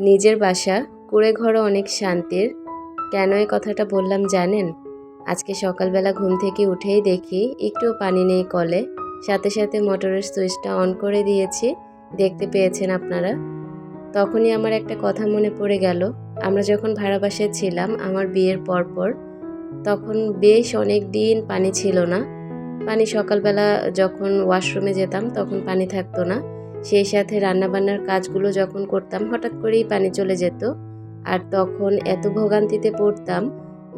নিজের বাসা কুড়ে ঘরও অনেক শান্তির। কেন এই কথাটা বললাম জানেন? আজকে সকালবেলা ঘুম থেকে উঠেই দেখি একটুও পানি নেই কলে। সাথে সাথে মোটরের সুইচটা অন করে দিয়েছি, দেখতে পেয়েছেন আপনারা। তখনই আমার একটা কথা মনে পড়ে গেল। আমরা যখন ভাড়া বাসায় ছিলাম আমার বিয়ের পরপর, তখন বেশ অনেক দিন পানি ছিল না। পানি সকালবেলা যখন ওয়াশরুমে যেতাম তখন পানি থাকতো না। সেই সাথে রান্নাবান্নার কাজগুলো যখন করতাম, হঠাৎ করেই পানি চলে যেত। আর তখন এত ভোগান্তিতে পড়তাম,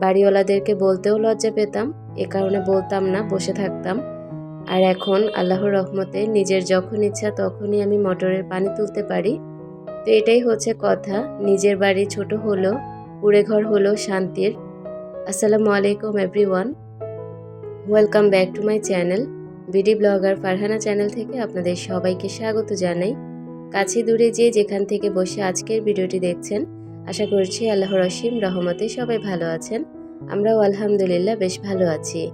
বাড়িওয়ালাদেরকে বলতেও লজ্জা পেতাম, এ কারণে বলতাম না, বসে থাকতাম। আর এখন আল্লাহর রহমতে নিজের যখন ইচ্ছা তখনই আমি মোটরের পানি তুলতে পারি। তো এটাই হচ্ছে কথা, নিজের বাড়ি ছোট হলো, কুড়ে ঘর হলো শান্তির। আসসালামু আলাইকুম everyone welcome back to my channel BD blogger Farhana channel থেকে আপনাদের সবাইকে স্বাগত জানাই। কাছে দূরে যে যেখান থেকে বসে আজকের ভিডিওটি দেখছেন, আশা করছি আল্লাহ রসিম রহমতে সবাই ভালো আছেন। আমরাও আলহামদুলিল্লাহ বেশ ভালো আছি।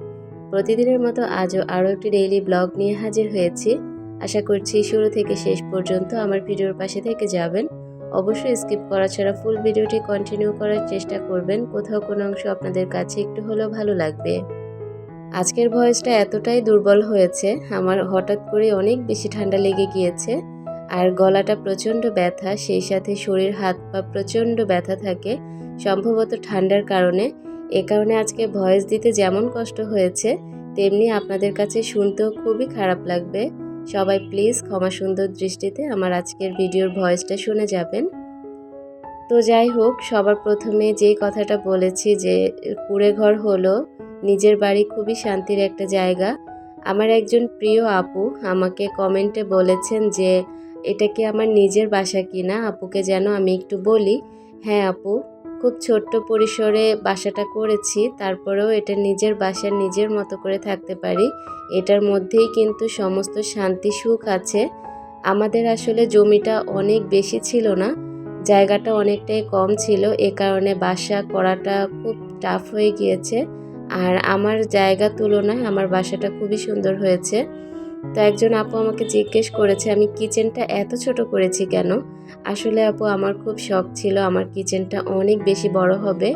প্রতিদিনের মতো আজও আরও একটি ডেইলি ব্লগ নিয়ে হাজির হয়েছি। আশা করছি শুরু থেকে শেষ পর্যন্ত আমার ভিডিওর পাশে থেকে যাবেন। অবশ্যই স্কিপ করা ছাড়া ফুল ভিডিওটি কন্টিনিউ করার চেষ্টা করবেন। কোথাও কোনো অংশ আপনাদের কাছে একটু হলেও ভালো লাগবে। আজকের ভয়েসটা এতটাই দুর্বল হয়েছে, আমার হঠাৎ করে অনেক বেশি ঠান্ডা লেগে গিয়েছে, আর গলাটা প্রচণ্ড ব্যথা, সেই সাথে শরীর, হাত পা প্রচণ্ড ব্যথা থাকে, সম্ভবত ঠান্ডার কারণে। এ কারণে আজকে ভয়েস দিতে যেমন কষ্ট হয়েছে, তেমনি আপনাদের কাছে শুনতেও খুবই খারাপ লাগবে। সবাই প্লিজ ক্ষমা সুন্দর দৃষ্টিতে আমার আজকের ভিডিওর ভয়েসটা শুনে যাবেন। তো যাই হোক, সবার প্রথমে যেই কথাটা বলেছি যে কুড়ে ঘর হলো নিজের বাড়ি খুবই শান্তির একটা জায়গা। আমার একজন প্রিয় আপু আমাকে কমেন্টে বলেছেন যে, এটা কি আমার নিজের বাসা কিনা? আপুকে যেন আমি একটু বলি। হ্যাঁ আপু, খুব ছোট্ট পরিসরে বাসাটা করেছি, তারপরেও এটা নিজের বাসার নিজের মতো করে থাকতে পারি। এটার মধ্যেই কিন্তু সমস্ত শান্তি, সুখ আছে। আমাদের আসলে জমিটা অনেক বেশি ছিল না, জায়গাটা অনেকটাই কম ছিল। এ কারণে বাসা করাটা খুব টাফ হয়ে গিয়েছে। আর আমার জায়গা তুলনায় আমার বাসাটা খুবই সুন্দর হয়েছে। তো একজন আপু আমাকে জিজ্ঞেস করেছে, আমি কিচেনটা এত ছোট করেছি কেন? আসলে আপু, আমার খুব শখ ছিল আমার কিচেনটা অনেক বেশি বড় হবে।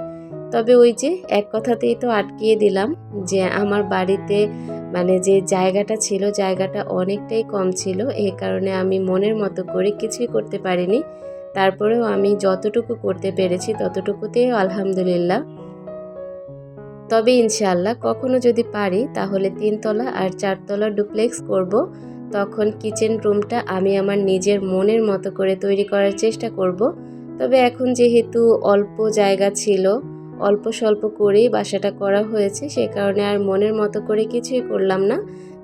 তবে ওই যে এক কথাতেই তো আটকিয়ে দিলাম যে আমার বাড়িতে মানে যে জায়গাটা ছিল, জায়গাটা অনেকটাই কম ছিল। এই কারণে আমি মনের মতো করে কিছুই করতে পারিনি। তারপরেও আমি যতটুকু করতে পেরেছি ততটুকুতেই আলহামদুলিল্লাহ। তবে ইনশাল্লাহ কখনো যদি পারি, তাহলে তিনতলা আর চারতলা ডুপ্লেক্স করব। তখন কিচেন রুমটা আমি আমার নিজের মনের মতো করে তৈরি করার চেষ্টা করব। তবে এখন যেহেতু অল্প জায়গা ছিল, অল্প স্বল্প করেই বাসাটা করা হয়েছে, সে কারণে আর মনের মতো করে কিছুই করলাম না।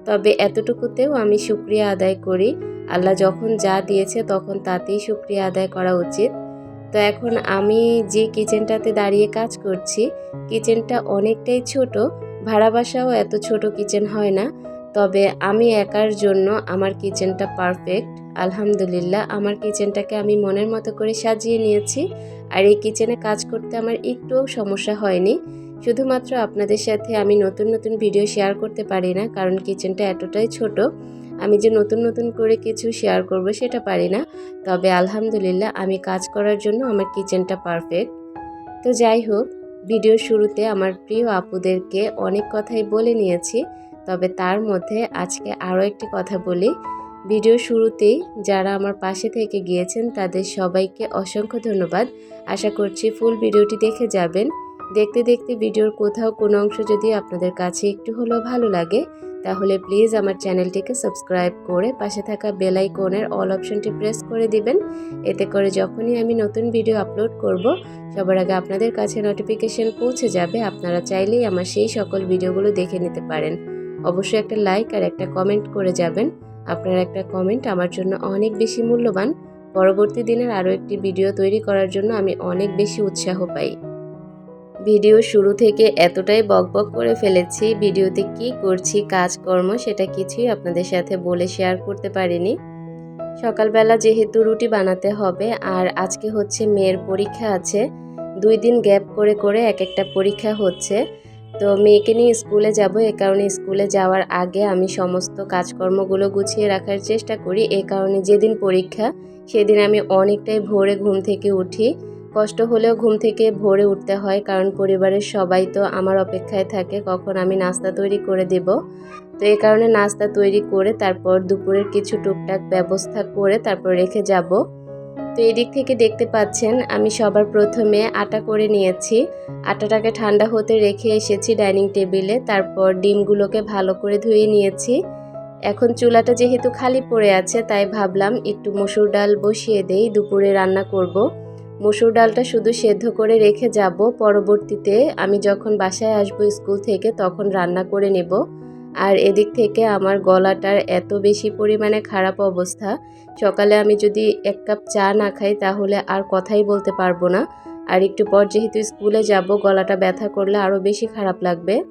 তবে এতটুকুতেও আমি সুক্রিয়া আদায় করি। আল্লাহ যখন যা দিয়েছে তখন তাতেই সুক্রিয়া আদায় করা উচিত। তো এখন আমি যে কিচেনটাতে দাঁড়িয়ে কাজ করছি, কিচেনটা অনেকটাই ছোট, ভাড়া বাসাও এত ছোট কিচেন হয় না। তবে আমি একার জন্য আমার কিচেনটা পারফেক্ট, আলহামদুলিল্লাহ আমার কিচেনটাকে আমি মনের মতো করে সাজিয়ে নিয়েছি। আর এই কিচেনে কাজ করতে আমার একটুও সমস্যা হয়নি। শুধুমাত্র আপনাদের সাথে আমি নতুন নতুন ভিডিও শেয়ার করতে পারি না, কারণ কিচেনটা এতটাই ছোট। আমি যে নতুন নতুন করে কিছু শেয়ার করব সেটা পারি না। তবে আলহামদুলিল্লাহ আমি কাজ করার জন্য আমার কিচেনটা পারফেক্ট তো যাই হোক ভিডিও শুরুতে আমার প্রিয় আপুদেরকে অনেক কথাই বলে নিয়েছি। তবে তার মধ্যে আজকে আরও একটি কথা বলি। ভিডিও শুরুতেই যারা আমার পাশে থেকে গিয়েছেন, তাদের সবাইকে অসংখ্য ধন্যবাদ। আশা করছি ফুল ভিডিওটি দেখে যাবেন। দেখতে দেখতে ভিডিওর কোথাও কোনো অংশ যদি আপনাদের কাছে একটু হলেও ভালো লাগে, তাহলে প্লিজ আমার চ্যানেলটিকে সাবস্ক্রাইব করে পাশে থাকা বেল আইকনের অল অপশনটি প্রেস করে দিবেন। এতে করে যখনই আমি নতুন ভিডিও আপলোড করব, সবার আগে আপনাদের কাছে নোটিফিকেশন পৌঁছে যাবে, আপনারা চাইলেই আমার সেই সকল ভিডিওগুলো দেখে নিতে পারেন। অবশ্যই একটা লাইক আর একটা কমেন্ট করে যাবেন। আপনার একটা কমেন্ট আমার জন্য অনেক বেশি মূল্যবান। পরবর্তী দিনের আরও একটি ভিডিও তৈরি করার জন্য আমি অনেক বেশি উৎসাহ পাই। ভিডিও শুরু থেকে এতটাই বকবক করে ফেলেছি, ভিডিওতে কি করছি, কাজকর্ম সেটা কিছুই আপনাদের সাথে বলে শেয়ার করতে পারিনি। সকালবেলা যেহেতু রুটি বানাতে হবে, আর আজকে হচ্ছে মেয়ের পরীক্ষা আছে, দুই দিন গ্যাপ করে করে এক একটা পরীক্ষা হচ্ছে। তো মেয়েকে নিয়ে স্কুলে যাব, এ কারণে স্কুলে যাওয়ার আগে আমি সমস্ত কাজকর্মগুলো গুছিয়ে রাখার চেষ্টা করি। এ কারণে যেদিন পরীক্ষা, সেদিন আমি অনেকটাই ভোরে ঘুম থেকে উঠি। কষ্ট হলেও ঘুম থেকে ভোরে উঠতে হয়, কারণ পরিবারের সবাই তো আমার অপেক্ষায় থাকে, কখন আমি নাস্তা তৈরি করে দেব। তো এই কারণে নাস্তা তৈরি করে তারপর দুপুরের কিছু টুকটাক ব্যবস্থা করে তারপর রেখে যাব। তো এদিক থেকে দেখতে পাচ্ছেন, আমি সবার প্রথমে আটা করে নিয়েছি। আটাটাকে ঠান্ডা হতে রেখে এসেছি ডাইনিং টেবিলে, তারপর ডিমগুলোকে ভালো করে ধুয়ে নিয়েছি। এখন চুলাটা যেহেতু খালি পড়ে আছে, তাই ভাবলাম একটু মসুর ডাল বসিয়ে দেই, দুপুরে রান্না করব। মসুর ডালটা শুধু সেদ্ধ করে রেখে যাব। পরবর্তীতে আমি যখন বাসায় আসব স্কুল থেকে, তখন রান্না করে নেব। আর এদিক থেকে আমার গলাটার এত বেশি পরিমাণে খারাপ অবস্থা, সকালে আমি যদি এক কাপ চা না খাই তাহলে আর কথাই বলতে পারব না। আর একটু পর যেহেতু স্কুলে যাব, গলাটা ব্যথা করলে আরও বেশি খারাপ লাগবে।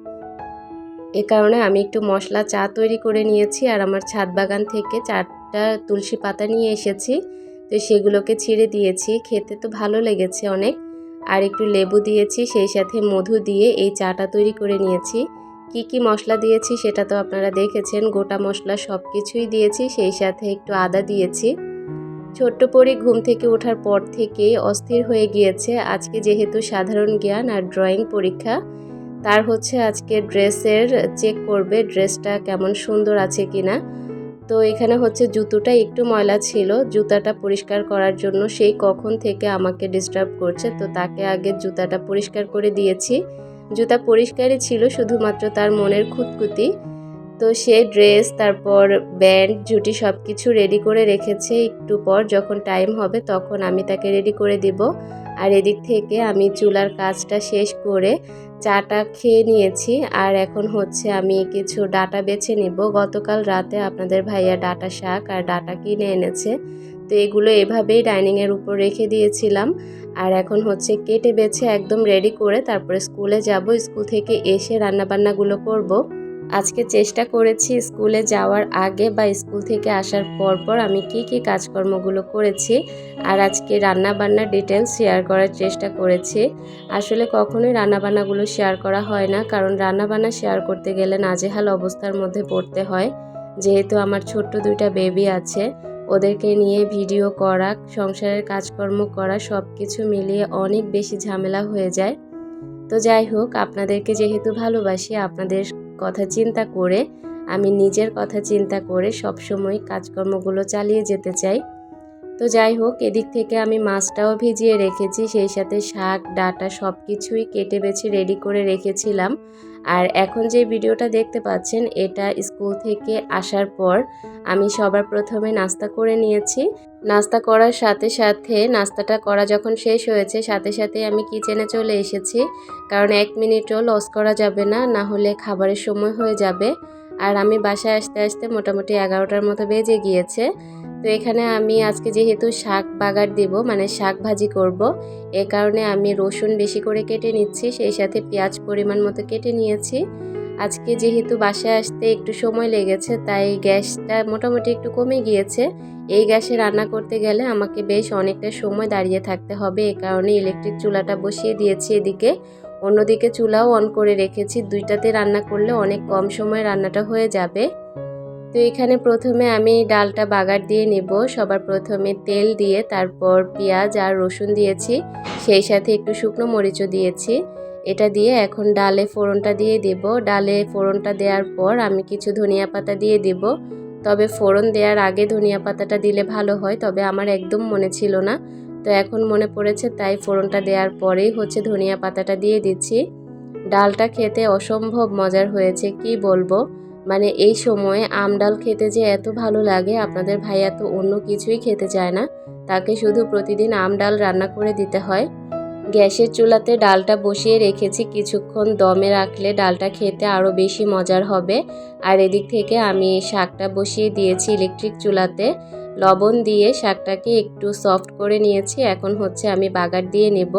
এ কারণে আমি একটু মশলা চা তৈরি করে নিয়েছি। আর আমার ছাদ বাগান থেকে চারটা তুলসী পাতা নিয়ে এসেছি। তো সেগুলোকে ছিঁড়ে দিয়েছি। খেতে তো ভালো লেগেছে অনেক। আর একটু লেবু দিয়েছি, সেই সাথে মধু দিয়ে এই চাটা তৈরি করে নিয়েছি। কি কি মশলা দিয়েছি সেটা তো আপনারা দেখেছেন। গোটা মশলা সব কিছুই দিয়েছি, সেই সাথে একটু আদা দিয়েছি। ছোট্ট পরি ঘুম থেকে ওঠার পর থেকে অস্থির হয়ে গিয়েছে। আজকে যেহেতু সাধারণ জ্ঞান আর ড্রয়িং পরীক্ষা, তার হচ্ছে আজকে ড্রেসের চেক করবে, ড্রেসটা কেমন সুন্দর আছে কিনা। তো এখানে হচ্ছে জুতোটা একটু ময়লা ছিল, জুতাটা পরিষ্কার করার জন্য সেই কখন থেকে আমাকে ডিস্টার্ব করছে, তো তাকে আগে জুতাটা পরিষ্কার করে দিয়েছি। জুতা পরিষ্কারই ছিল, শুধুমাত্র তার মনের খুঁতকুতি তো সে ড্রেস তারপর ব্যান্ড জুটি সব কিছু রেডি করে রেখেছে একটু পর, যখন টাইম হবে তখন আমি তাকে রেডি করে দিব। আর এদিক থেকে আমি চুলার কাজটা শেষ করে চাটা খেয়ে নিয়েছি আর এখন হচ্ছে আমি কিছু ডাটা বেছে নেব। গতকাল রাতে আপনাদের ভাইয়া ডাটা শাক আর ডাটা কিনে এনেছে। তো এগুলো এভাবেই ডাইনিংয়ের উপর রেখে দিয়েছিলাম। আর এখন হচ্ছে কেটে বেছে একদম রেডি করে তারপরে স্কুলে যাব। স্কুল থেকে এসে রান্নাবান্নাগুলো করব। আজকে চেষ্টা করেছি স্কুলে যাওয়ার আগে বা স্কুল থেকে আসার পর পর আমি কি কি কাজকর্মগুলো করেছি আর আজকে রান্নাবান্নার ডিটেলস শেয়ার করার চেষ্টা করেছি। আসলে কখনোই রান্নাবান্নাগুলো শেয়ার করা হয় না, কারণ রান্নাবান্না শেয়ার করতে গেলে নাজেহাল অবস্থার মধ্যে পড়তে হয়। যেহেতু আমার ছোট্ট দুইটা বেবি আছে, ওদেরকে নিয়ে ভিডিও করা, সংসারের কাজকর্ম করা সব কিছু মিলিয়ে অনেক বেশি ঝামেলা হয়ে যায়। তো যাই হোক, আপনাদেরকে যেহেতু ভালোবাসি, আপনাদের কথা চিন্তা করে, আমি নিজের কথা চিন্তা করে সবসময় কাজকর্মগুলো চালিয়ে যেতে চাই। তো যাই হোক, এদিক থেকে আমি মাছটাও ভিজিয়ে রেখেছি, সেই সাথে শাক, ডাটা সব কিছুই কেটে বেছে রেডি করে রেখেছিলাম। আর এখন যে ভিডিওটা দেখতে পাচ্ছেন, এটা স্কুল থেকে আসার পর আমি সবার প্রথমে নাস্তা করে নিয়েছি। নাস্তা করার সাথে সাথে, নাস্তাটা করা যখন শেষ হয়েছে, সাথে সাথে আমি কিচেনে চলে এসেছি। কারণ এক মিনিটও লস করা যাবে না না হলে খাবারের সময় হয়ে যাবে। আর আমি বাসায় আসতে আসতে মোটামুটি এগারোটার মতো বেজে গিয়েছে। তো এখানে আমি আজকে যেহেতু শাক বাগার দেব মানে শাক ভাজি করব, এ কারণে আমি রসুন বেশি করে কেটে নিচ্ছি, সেই সাথে পেঁয়াজ পরিমাণ মতো কেটে নিয়েছি। আজকে যেহেতু বাসায় আসতে একটু সময় লেগেছে, তাই গ্যাসটা মোটামুটি একটু কমে গিয়েছে। এই গ্যাসে রান্না করতে গেলে আমাকে বেশ অনেকটা সময় দাঁড়িয়ে থাকতে হবে, এ কারণে ইলেকট্রিক চুলাটা বসিয়ে দিয়েছি এদিকে। অন্যদিকে চুলাও অন করে রেখেছি, দুইটাতে রান্না করলে অনেক কম সময় রান্নাটা হয়ে যাবে। তো এখানে প্রথমে আমি ডালটা বাগার দিয়ে নেব। সবার প্রথমে তেল দিয়ে তারপর পেঁয়াজ আর রসুন দিয়েছি। সেই সাথে একটু শুকনো মরিচও দিয়েছি। এটা দিয়ে এখন ডালে ফোড়নটা দিয়ে দেব। ডালে ফোড়নটা দেওয়ার পর আমি কিছু ধনিয়া পাতা দিয়ে দেব। তবে ফোড়ন দেওয়ার আগে ধনিয়া পাতাটা দিলে ভালো হয়, তবে আমার একদম মনে ছিল না। তো এখন মনে পড়েছে, তাই ফোড়নটা দেওয়ার পরেই হচ্ছে ধনিয়া পাতাটা দিয়ে দিচ্ছি। ডালটা খেতে অসম্ভব মজার হয়েছে, কি বলব? মানে এই সময়ে আম ডাল খেতে যে এত ভালো লাগে, আপনাদের ভাইয়া তো অন্য কিছুই খেতে চায় না। তাকে শুধু প্রতিদিন আম ডাল রান্না করে দিতে হয়। গ্যাসের চুলাতে ডালটা বসিয়ে রেখেছি, কিছুক্ষণ দমে রাখলে ডালটা খেতে আরও বেশি মজার হবে। আর এদিক থেকে আমি শাকটা বসিয়ে দিয়েছি ইলেকট্রিক চুলাতে। লবণ দিয়ে শাকটাকে একটু সফট করে নিয়েছি, এখন হচ্ছে আমি বাগার দিয়ে নেব।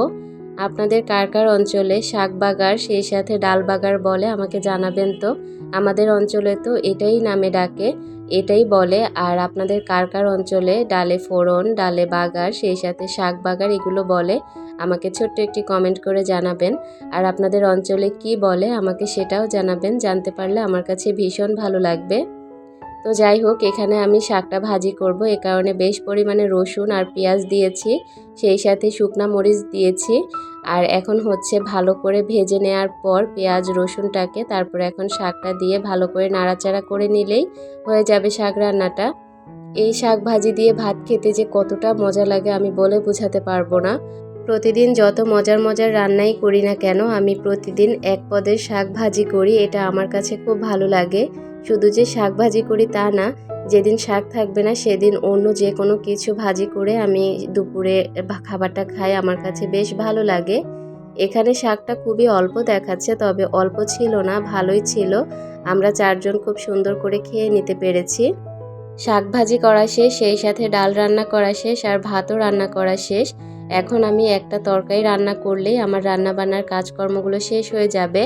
আপনাদের কার কার অঞ্চলে শাক বাগার সেই সাথে ডাল বাগার বলে আমাকে জানাবেন তো? আমাদের অঞ্চলে তো এটাই নামে ডাকে, এটাই বলে। আর আপনাদের কার কার অঞ্চলে ডালে ফোড়ন, ডালে বাগার, সেই সাথে শাক বাগার এগুলো বলে? আমাকে ছোট্ট একটি কমেন্ট করে জানাবেন। আর আপনাদের অঞ্চলে কি বলে আমাকে সেটাও জানাবেন, জানতে পারলে আমার কাছে ভীষণ ভালো লাগবে। তো যাই হোক, এখানে আমি শাকটা ভাজি করব। এ কারণে বেশ পরিমাণে রসুন আর পেঁয়াজ দিয়েছি, সেই সাথে শুকনা মরিচ দিয়েছি। আর এখন হচ্ছে ভালো করে ভেজে নেওয়ার পর পেঁয়াজ, রসুনটাকে তারপর এখন শাকটা দিয়ে ভালো করে নাড়াচাড়া করে নিলেই হয়ে যাবে শাক রান্নাটা। এই শাক ভাজি দিয়ে ভাত খেতে যে কতটা মজা লাগে আমি বলে বোঝাতে পারব না। প্রতিদিন যত মজার মজার রান্নাই করি না কেন, আমি প্রতিদিন এক পদের শাক ভাজি করি, এটা আমার কাছে খুব ভালো লাগে। শুধু যে শাক ভাজি করি তা না, যেদিন শাক থাকবে না সেদিন অন্য যে কোনো কিছু ভাজি করে আমি দুপুরে খাবারটা খাই, আমার কাছে বেশ ভালো লাগে। এখানে শাকটা খুবই অল্প দেখাচ্ছে, তবে অল্প ছিল না, ভালোই ছিল। আমরা চারজন খুব সুন্দর করে খেয়ে নিতে পেরেছি। শাক ভাজি করা শেষ, সেই সাথে ডাল রান্না করা শেষ আর ভাতও রান্না করা শেষ। এখন আমি একটা তরকারি রান্না করলেই আমার রান্না বান্নার কাজকর্মগুলো শেষ হয়ে যাবে।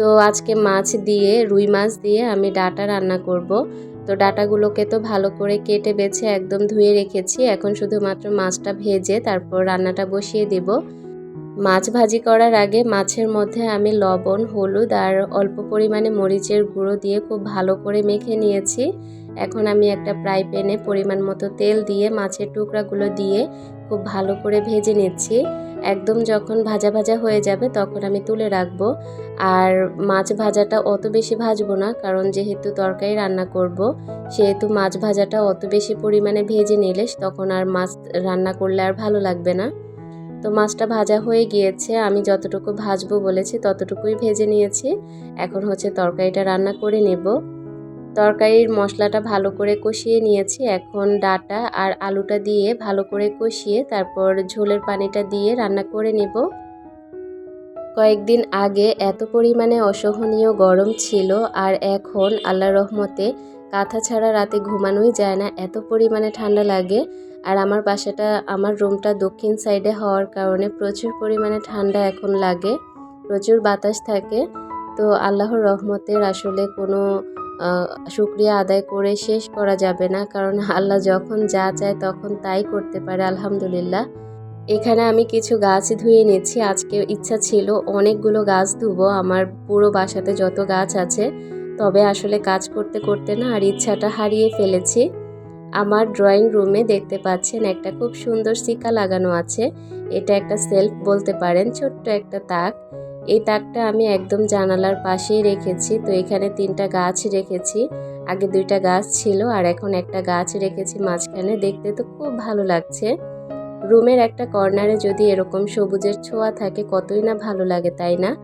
তো আজকে মাছ দিয়ে, রুই মাছ দিয়ে আমি ডাটা রান্না করব। তো ডাটাগুলোকে তো ভালো করে কেটে বেছে একদম ধুয়ে রেখেছি। এখন শুধুমাত্র মাছটা ভেজে তারপর রান্নাটা বসিয়ে দেব। মাছ ভাজি করার আগে মাছের মধ্যে আমি লবণ, হলুদ আর অল্প পরিমাণে মরিচের গুঁড়ো দিয়ে খুব ভালো করে মেখে নিয়েছি। এখন আমি একটা ফ্রাই প্যানে পরিমাণ মতো তেল দিয়ে মাছের টুকরাগুলো দিয়ে খুব ভালো করে ভেজে নিচ্ছি। একদম যখন ভাজা ভাজা হয়ে যাবে তখন আমি তুলে রাখব। আর মাছ ভাজাটা অত বেশি ভাজবো না, কারণ যেহেতু তরকারি রান্না করব, সেহেতু মাছ ভাজাটা অত বেশি পরিমাণে ভেজে নিলে তখন আর মাছ রান্না করলে আর ভালো লাগবে না। তো মাছটা ভাজা হয়ে গিয়েছে, আমি যতটুকু ভাজবো বলেছি ততটুকুই ভেজে নিয়েছি। এখন হচ্ছে তরকারিটা রান্না করে নেব। তরকারির মশলাটা ভালো করে কষিয়ে নিয়েছি। এখন ডাটা আর আলুটা দিয়ে ভালো করে কষিয়ে তারপর ঝোলের পানিটা দিয়ে রান্না করে নেব। কয়েকদিন আগে এত পরিমাণে অসহনীয় গরম ছিল আর এখন আল্লাহ রহমতে কাঁথা ছাড়া রাতে ঘুমানোই যায় না, এত পরিমাণে ঠান্ডা লাগে। আর আমার বাসাটা, আমার রুমটা দক্ষিণ সাইডে হওয়ার কারণে প্রচুর পরিমাণে ঠান্ডা এখন লাগে, প্রচুর বাতাস থাকে। তো আল্লাহর রহমতের আসলে কোনো শুক্রিয়া আদায় করে শেষ করা যাবে না। কারণ আল্লাহ যখন যা চায় তখন তাই করতে পারে, আলহামদুলিল্লাহ। এখানে আমি কিছু গাছ ধুয়ে নিচ্ছি আজকে ইচ্ছা ছিল অনেকগুলো গাছ ধুবো। আমার পুরো বাসাতে যত গাছ আছে, তবে আসলে কাজ করতে করতে না আর ইচ্ছাটা হারিয়ে ফেলেছি। আমার ড্রয়িং রুমে দেখতে পাচ্ছেন একটা খুব সুন্দর সিকা লাগানো আছে। এটা একটা সেলফ বলতে পারেন, ছোট্ট একটা তাক। এই তাকটা আমি একদম জানালার পাশেই রেখেছি। তো এখানে তিনটা গাছ রেখেছি। আগে দুইটা গাছ ছিল আর এখন একটা গাছ রেখেছি মাঝখানে। দেখতে তো খুব ভালো লাগছে। রুমের একটা কর্নারে যদি এরকম সবুজের ছোঁয়া থাকে কতই না ভালো লাগে, তাই না?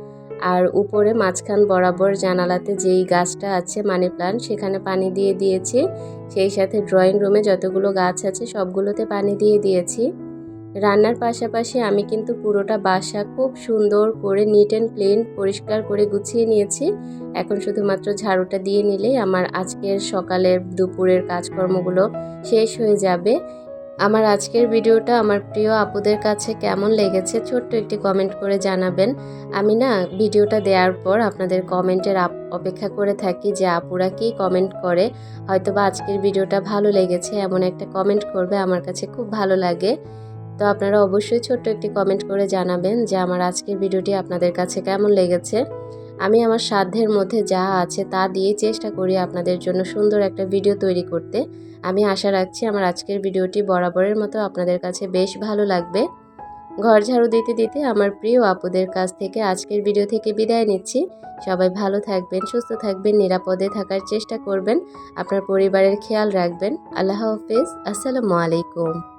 আর উপরে মাঝখান বরাবর জানালাতে যেই গাছটা আছে মানি প্লান্ট, সেখানে পানি দিয়ে দিয়েছি। সেই সাথে ড্রয়িং রুমে যতগুলো গাছ আছে সবগুলোতে পানি দিয়ে দিয়েছি। রান্নার পাশাপাশি আমি কিন্তু পুরোটা বাসা খুব সুন্দর করে নিট অ্যান্ড ক্লিন পরিষ্কার করে গুছিয়ে নিয়েছি। এখন শুধুমাত্র ঝাড়ুটা দিয়ে নিলেই আমার আজকের সকালের দুপুরের কাজকর্মগুলো শেষ হয়ে যাবে। আমার আজকের ভিডিওটা আমার প্রিয় আপুদের কাছে কেমন লেগেছে ছোট্ট একটি কমেন্ট করে জানাবেন। আমি না ভিডিওটা দেওয়ার পর আপনাদের কমেন্টের অপেক্ষা করে থাকি যে আপুরা কি কমেন্ট করে। হয়তোবা আজকের ভিডিওটা ভালো লেগেছে, এমন একটা কমেন্ট করবে, আমার কাছে খুব ভালো লাগে। তো আপনারা অবশ্যই ছোট্ট একটি কমেন্ট করে জানাবেন যে আমার আজকের ভিডিওটি আপনাদের কাছে কেমন লেগেছে। আমি আমার সাধ্যের মধ্যে যা আছে তা দিয়ে চেষ্টা করি আপনাদের জন্য সুন্দর একটা ভিডিও তৈরি করতে। আমি আশা রাখছি আমার আজকের ভিডিওটি বরাবরের মতো আপনাদের কাছে বেশ ভালো লাগবে। ঘর ঝাড়ু দিতে দিতে আমার প্রিয় আপুদের কাছ থেকে আজকের ভিডিও থেকে বিদায় নিচ্ছি। সবাই ভালো থাকবেন, সুস্থ থাকবেন, নিরাপদে থাকার চেষ্টা করবেন। আপনার পরিবারের খেয়াল রাখবেন। আল্লাহ হাফিজ। আসসালামু আলাইকুম।